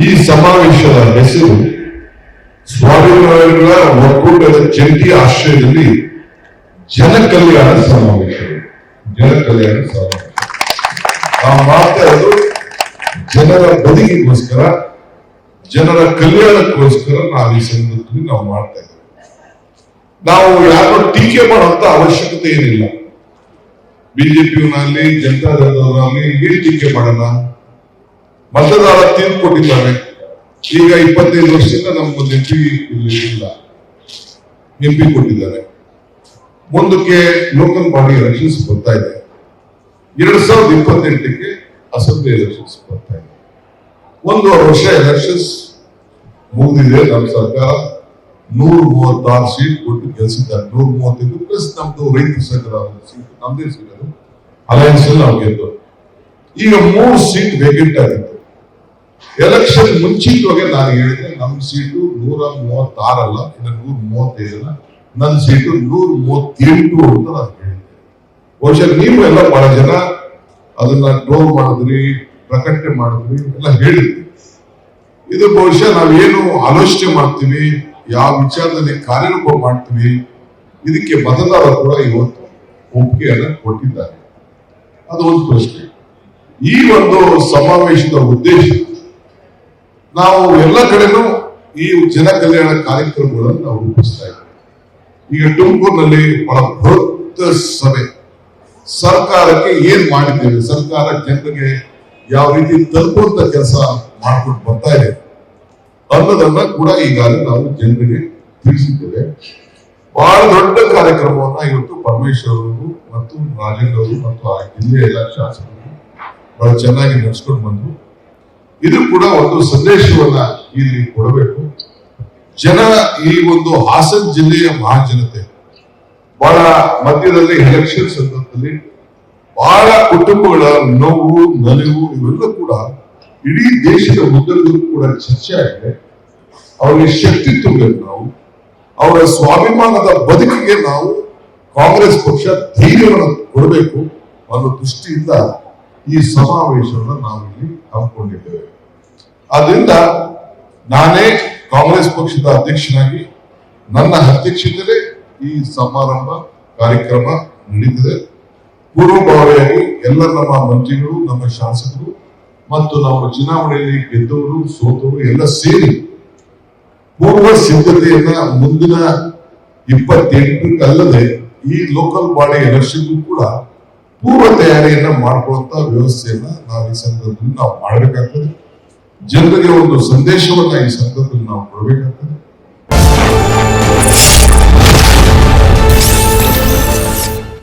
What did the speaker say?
ಈ ಸಮಾವೇಶದ ಹೆಸರು ಸ್ವಾಭಿಮಾನಿಗಳ ಒಕ್ಕೂಟದ ಜಂಟಿ ಆಶ್ರಯದಲ್ಲಿ ಜನ ಕಲ್ಯಾಣ ಸಮಾವೇಶ. ಜನ ಕಲ್ಯಾಣ ಸಮಾವೇಶ ಮಾಡ್ತಾ ಇರೋದು ಜನರ ಬದುಕಿಗೋಸ್ಕರ, ಜನರ ಕಲ್ಯಾಣಕ್ಕೋಸ್ಕರ ನಾವು ಈ ಸಂದರ್ಭದಲ್ಲಿ ನಾವು ಮಾಡ್ತಾ ಇದ್ದೇವೆ. ನಾವು ಯಾರು ಟೀಕೆ ಮಾಡುವಂತ ಅವಶ್ಯಕತೆ ಏನಿಲ್ಲ. ಬಿಜೆಪಿಯವರಲ್ಲಿ ಜನತಾದಳದವರಲ್ಲಿ ಏನ್ ಟೀಕೆ ಮಾಡೋಣ? ಮತದಾರ ತೀರ್ಪು ಕೊಟ್ಟಿದ್ದಾರೆ ಈಗ ಇಪ್ಪತ್ತೈದು ವರ್ಷದಿಂದ ನಮ್ಗೊಂದು ಎಂ ಪಿ ಇಲ್ಲಿ. ಎಂ ಪಿ ಕೊಟ್ಟಿದ್ದಾರೆ. ಮುಂದಕ್ಕೆ ಲೋಕಲ್ ಬಾಡಿ ಎಲೆಕ್ಷನ್ಸ್ ಬರ್ತಾ ಇದೆ. ಎರಡ್ ಸಾವಿರದ ಇಪ್ಪತ್ತೆಂಟಕ್ಕೆ ಅಸೆಂಬ್ಲಿ ಎಲೆಕ್ಷನ್ಸ್ ಬರ್ತಾ ಇದೆ. ಒಂದು ವರ್ಷ ಎಲೆಕ್ಷನ್ಸ್ ಮುಗಿದಿದೆ ನಮ್ಮ ಸರ್ಕಾರ. ನೂರ ಮೂವತ್ತಾರು ಸೀಟ್ ಕೊಟ್ಟು ಗೆಲ್ಸಿದ್ದಾರೆ. ನೂರ ಮೂವತ್ತೈದು ಪ್ಲಸ್ ನಮ್ದು ರೈತ ಸಂಘದ ಸೀಟ್ ನಮ್ದೇ ಸಿಗೋದು ಅಲಯನ್ಸ್ ನಾವು ಗೆದ್ದು ಈಗ ಮೂರು ಸೀಟ್ ವೇಕೆಂಟ್ ಆಗಿತ್ತು ಎಲೆಕ್ಷನ್ ಮುಂಚಿತವಾಗಿ ನಾನು ಹೇಳಿದೆ ನಮ್ಮ ಸೀಟು ನೂರ ಮೂವತ್ತಾರಲ್ಲ ಇದು ನೂರ ಮೂವತ್ತೈದಲ್ಲ ನನ್ನ ಸೀಟು ನೂರ ಮೂವತ್ತೆಂಟು ಅಂತ ನಾನು ಹೇಳಿದೆ ಬಹುಶಃ ನೀವು ಎಲ್ಲ ಬಹಳ ಜನ ಅದನ್ನ ಟ್ರೋಲ್ ಮಾಡಿದ್ರಿ, ಪ್ರಕಟಣೆ ಮಾಡಿದ್ರಿ, ಎಲ್ಲ ಹೇಳಿದ್ರಿ. ಇದು ಬಹುಶಃ ನಾವೇನು ಆಲೋಚನೆ ಮಾಡ್ತೀವಿ, ಯಾವ ವಿಚಾರದಲ್ಲಿ ಕಾರ್ಯರೂಪ ಮಾಡ್ತೀವಿ, ಇದಕ್ಕೆ ಮತದಾರರು ಕೂಡ ಇವತ್ತು ಒಪ್ಪಿಗೆಯನ್ನು ಕೊಟ್ಟಿದ್ದಾರೆ. ಅದು ಒಂದು ಪ್ರಶ್ನೆ. ಈ ಒಂದು ಸಮಾವೇಶದ ಉದ್ದೇಶ ನಾವು ಎಲ್ಲ ಕಡೆನೂ ಈ ಜನ ಕಲ್ಯಾಣ ಕಾರ್ಯಕ್ರಮಗಳನ್ನು ನಾವು ರೂಪಿಸ್ತಾ ಇದ್ದೇವೆ. ಈಗ ತುಮಕೂರಿನಲ್ಲಿ ಬಹಳ ಬೃಹತ್ ಸಭೆ. ಸರ್ಕಾರಕ್ಕೆ ಏನ್ ಮಾಡಿದ್ದೇವೆ? ಸರ್ಕಾರ ಜನರಿಗೆ ಯಾವ ರೀತಿ ತಲುಪುವಂತ ಕೆಲಸ ಮಾಡ್ಕೊಂಡು ಬರ್ತಾ ಇದೆ ಅನ್ನೋದನ್ನ ಕೂಡ ಈಗಾಗಲೇ ನಾವು ಜನರಿಗೆ ತಿಳಿಸಿದ್ದೇವೆ. ಬಹಳ ದೊಡ್ಡ ಕಾರ್ಯಕ್ರಮವನ್ನ ಇವತ್ತು ಪರಮೇಶ್ವರ್ ಅವರು ಮತ್ತು ರಾಜೇಂದ್ರ ಅವರು ಮತ್ತು ಆ ಜಿಲ್ಲೆಯ ಎಲ್ಲ ಶಾಸಕರು ಬಹಳ ಚೆನ್ನಾಗಿ ನಡೆಸ್ಕೊಂಡು ಬಂದ್ರು. ಇದು ಕೂಡ ಒಂದು ಸಂದೇಶವನ್ನ ಇಲ್ಲಿ ಕೊಡಬೇಕು. ಜನ ಈ ಒಂದು ಹಾಸನ ಜಿಲ್ಲೆಯ ಮಹಾಜನತೆ, ಬಹಳ ಮಧ್ಯದಲ್ಲಿ ಎಲೆಕ್ಷನ್ ಸಂದರ್ಭದಲ್ಲಿ ಬಹಳ ಕುಟುಂಬಗಳ ನೋವು, ನಲಿವು ಇವೆಲ್ಲ ಕೂಡ ಇಡೀ ದೇಶದ ಉದ್ದಕ್ಕೂ ಕೂಡ ಚರ್ಚೆ ಆಗಿದೆ. ಅವರಿಗೆ ಶಕ್ತಿ ತುಂಬಬೇಕು ನಾವು, ಅವರ ಸ್ವಾಭಿಮಾನದ ಬದುಕಿಗೆ ನಾವು ಕಾಂಗ್ರೆಸ್ ಪಕ್ಷ ಧೈರ್ಯವನ್ನು ಕೊಡಬೇಕು ಅನ್ನೋ ದೃಷ್ಟಿಯಿಂದ ಈ ಸಮಾವೇಶವನ್ನು ನಾವು ಇಲ್ಲಿ ಹಮ್ಮಿಕೊಂಡಿದ್ದೇವೆ. ಆದ್ರಿಂದ ನಾನೇ ಕಾಂಗ್ರೆಸ್ ಪಕ್ಷದ ಅಧ್ಯಕ್ಷನಾಗಿ ನನ್ನ ಅಧ್ಯಕ್ಷತೆ ಈ ಸಮಾರಂಭ ಕಾರ್ಯಕ್ರಮ ನಡೀತದೆ. ಪೂರ್ವಭಾವಿಯಾಗಿ ಎಲ್ಲ ನಮ್ಮ ಮಂತ್ರಿಗಳು, ನಮ್ಮ ಶಾಸಕರು ಮತ್ತು ನಮ್ಮ ಚುನಾವಣೆಯಲ್ಲಿ ಗೆದ್ದವರು, ಸೋತವರು ಎಲ್ಲ ಸೇರಿ ಪೂರ್ವ ಸಿದ್ಧತೆಯನ್ನ ಮುಂದಿನ ಇಪ್ಪತ್ತೆಂಟಕ್ಕಲ್ಲದೆ ಈ ಲೋಕಲ್ ಬಾಡಿ ಎಲೆಕ್ಷನ್ಗೂ ಕೂಡ ಪೂರ್ವ ತಯಾರಿಯನ್ನ ಮಾಡುವಂತ ವ್ಯವಸ್ಥೆಯನ್ನ ನಾವು ಈ ಸಂದರ್ಭದಲ್ಲಿ ನಾವು ಮಾಡಬೇಕಾಗ್ತದೆ. ಜನರಿಗೆ ಒಂದು ಸಂದೇಶವನ್ನ ಈ ಸಂದರ್ಭದಲ್ಲಿ ನಾವು ಕೊಡಬೇಕಾಗ್ತದೆ.